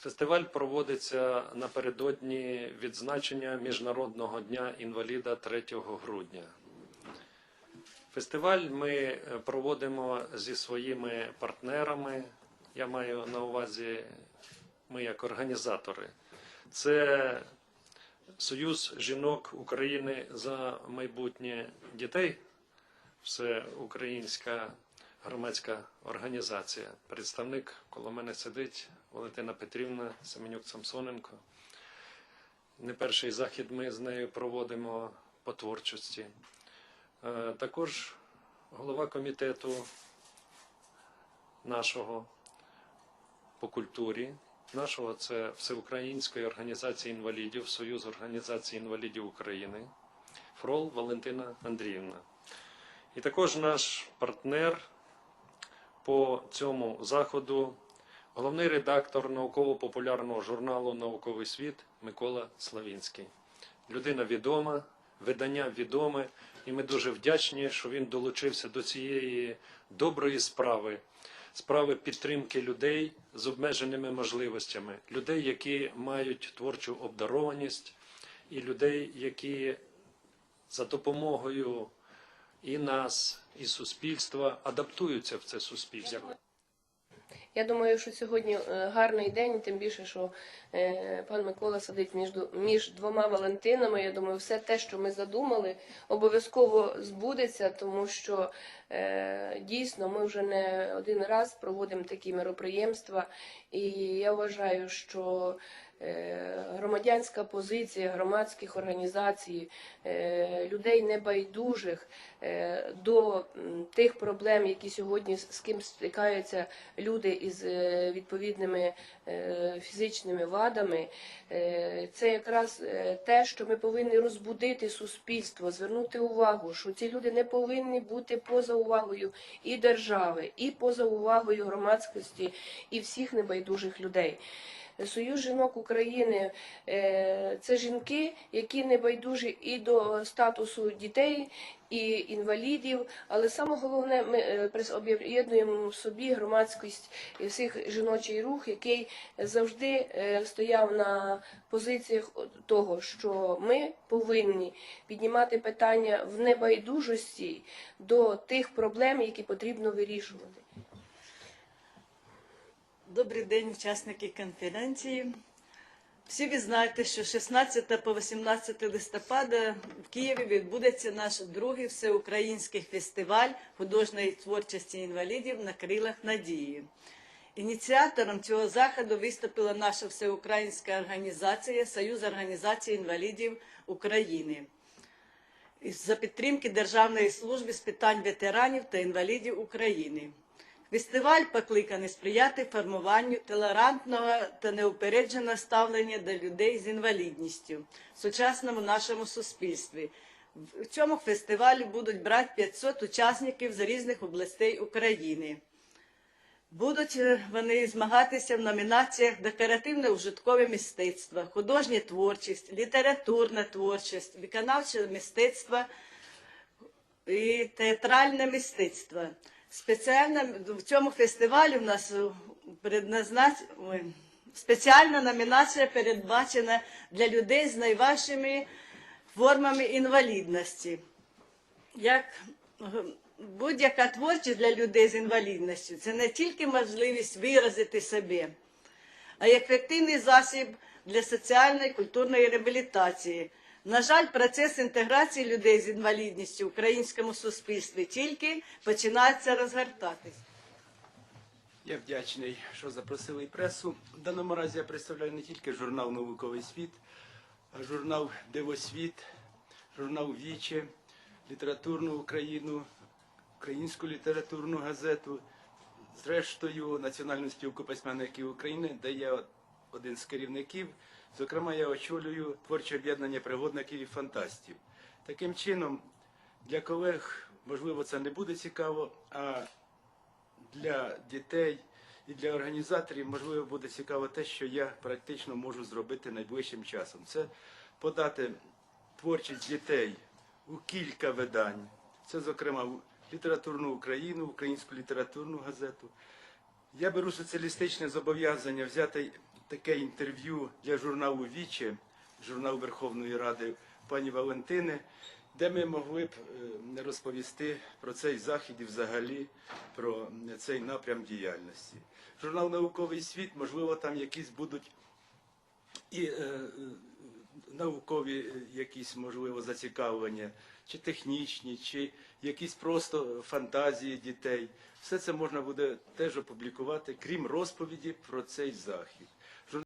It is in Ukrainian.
Фестиваль проводиться напередодні відзначення Міжнародного дня інваліда 3 грудня. Фестиваль ми е, проводимо зі своїми партнерами. Я маю на увазі ми як організатори. Це Союз жінок України за майбутнє дітей. Це українська громадська організація. Представник коло мене сидить Валентина Петрівна Семенюк Самсоненко. Не перший захід ми з нею проводимо по творчості. Е, Також голова комітету нашого по культурі. Нашого це Всеукраїнської організації інвалідів, Союз організацій інвалідів України, Фрол Валентина Андріївна. І також наш партнер по цьому заходу, головний редактор науково-популярного журналу Науковий світ Микола Славінський. Людина відома, видання відоме, і ми дуже вдячні, що він долучився до цієї доброї справи, справи підтримки людей з обмеженими можливостями, людей, які мають творчу обдарованість, і людей, які за допомогою і нас, і суспільства адаптуються в це суспільство. Я думаю, що сьогодні е, гарний день, тим більше, що е, пан Микола сидить між, між двома Валентинами. Я думаю, все те, що ми задумали, обов'язково збудеться, тому що е, дійсно ми вже не один раз проводимо такі мероприємства, і я вважаю, що громадянська позиція громадських організацій, е, людей небайдужих е, до тих проблем, які сьогодні з ким стикаються люди із е, відповідними е, фізичними вадами, е, це якраз е, те, що ми повинні розбудити суспільство, звернути увагу, що ці люди не повинні бути поза увагою і держави, і поза увагою громадськості і всіх небайдужих людей. Союз жінок України е, це жінки, які не байдужі і до статусу дітей, і інвалідів. Але саме головне, ми е, об'єднуємо в собі громадськість і всіх жіночий рух, який завжди е, стояв на позиціях того, що ми повинні піднімати питання в небайдужості до тих проблем, які потрібно вирішувати. Добрий день, учасники конференції. Всі ви знаєте, що 16 по 18 листопада в Києві відбудеться наш другий всеукраїнський фестиваль художньої творчості інвалідів на крилах надії. Ініціатором цього заходу виступила наша всеукраїнська організація Союз організацій інвалідів України за підтримки Державної служби з питань ветеранів та інвалідів України. Фестиваль покликаний сприяти формуванню толерантного та неупередженого ставлення до людей з інвалідністю в сучасному нашому суспільстві. В цьому фестивалі будуть брати 500 учасників з різних областей України. Будуть е, вони змагатися в номінаціях декоративне ужиткове мистецтво, художня творчість, літературна творчість, виконавче мистецтво і театральне мистецтво. Спеціально в цьому фестивалі в нас е, предназнач... ой, спеціальна номінація передбачена для людей з найважчими формами інвалідності. Як е, будь-яка творчість для людей з інвалідністю це не тільки можливість виразити себе, а й ефективний засіб для соціальної і культурної реабілітації. На жаль, процес інтеграції людей з інвалідністю в українському суспільстві тільки починається розгортатись. Я вдячний, що запросили пресу. В даному разі я представляю не тільки журнал Науковий світ, а журнал Дивосвіт, журнал Віче, літературну Україну, українську літературну газету, зрештою Національну спілку письменників України, де я один з керівників. Зокрема, я очолюю творче об'єднання пригодників і фантастів. Таким чином, для колег, можливо, це не буде цікаво, а для дітей і для організаторів, можливо, буде цікаво те, що я практично можу зробити найближчим часом. Це подати творчість дітей у кілька видань. Це, зокрема, літературну Україну, українську літературну газету. Я беру соціалістичне зобов'язання взяти таке інтерв'ю для журналу Віче, журнал Верховної Ради пані Валентини, де ми могли б е, розповісти про цей захід і взагалі про цей напрям діяльності. Журнал Науковий світ, можливо, там якісь будуть і е, наукові е, якісь, можливо, зацікавлення, чи технічні, чи якісь просто фантазії дітей. Все це можна буде теж опублікувати, крім розповіді про цей захід.